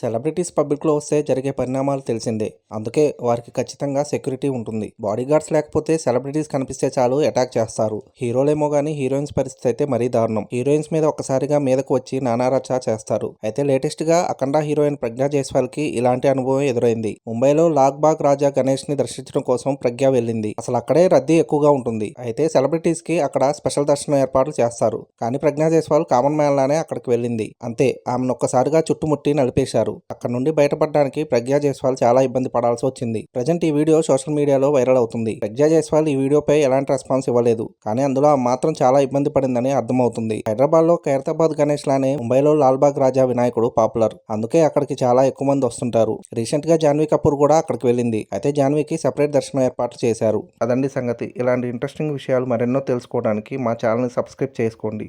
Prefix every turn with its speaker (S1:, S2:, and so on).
S1: Celebrities పబ్లిక్లో వస్తే జరిగే పరిణామాలు తెలిసిందే. అందుకే వారికి ఖచ్చితంగా సెక్యూరిటీ ఉంటుంది. బాడీగార్డ్స్ లేకపోతే సెలబ్రిటీస్ కనిపిస్తే చాలు అటాక్ చేస్తారు. హీరోలేమో గానీ హీరోయిన్స్ పరిస్థితి అయితే మరీ దారుణం. హీరోయిన్స్ మీద ఒక్కసారిగా మీదకు వచ్చి నానారచా చేస్తారు. అయితే లేటెస్ట్గా అఖండ హీరోయిన్ ప్రజ్ఞా జైస్వాల్కి ఇలాంటి అనుభవం ఎదురైంది. ముంబైలో లాగ్ బాగ్ రాజా గణేష్ని దర్శించడం కోసం ప్రజ్ఞ వెళ్ళింది. అసలు అక్కడే రద్దీ ఎక్కువగా ఉంటుంది. అయితే సెలబ్రిటీస్కి అక్కడ స్పెషల్ దర్శనం ఏర్పాట్లు చేస్తారు. కానీ ప్రజ్ఞా జైస్వాల్ కామన్ మ్యాన్ లానే అక్కడికి వెళ్ళింది. అంతే. ఆమెను ఒక్కసారిగా చుట్టుముట్టి నలిపేశారు. అక్కడ నుండి బయటపడడానికి ప్రజ్ఞా జైస్వాల్ చాలా ఇబ్బంది పడాల్సి వచ్చింది. ప్రజెంట్ ఈ వీడియో సోషల్ మీడియాలో వైరల్ అవుతుంది. ప్రజ్ఞా జైస్వాల్ ఈ వీడియోపై ఎలాంటి రెస్పాన్స్ ఇవ్వలేదు. కానీ అందులో ఆ మాత్రం చాలా ఇబ్బంది పడిందని అర్థమవుతుంది. హైదరాబాద్లో ఖైరతాబాద్ గణేష్ లానే ముంబైలో లాల్బాగ్ రాజా వినాయకుడు పాపులర్. అందుకే అక్కడికి చాలా ఎక్కువ మంది వస్తుంటారు. రీసెంట్గా జాన్వీ కపూర్ కూడా అక్కడికి వెళ్ళింది. అయితే జాన్వీకి సెపరేట్ దర్శనం ఏర్పాట్లు చేశారు. అదండి సంగతి. ఇలాంటి ఇంట్రెస్టింగ్ విషయాలు మరెన్నో తెలుసుకోవడానికి మా ఛానల్ని సబ్స్క్రైబ్ చేసుకోండి.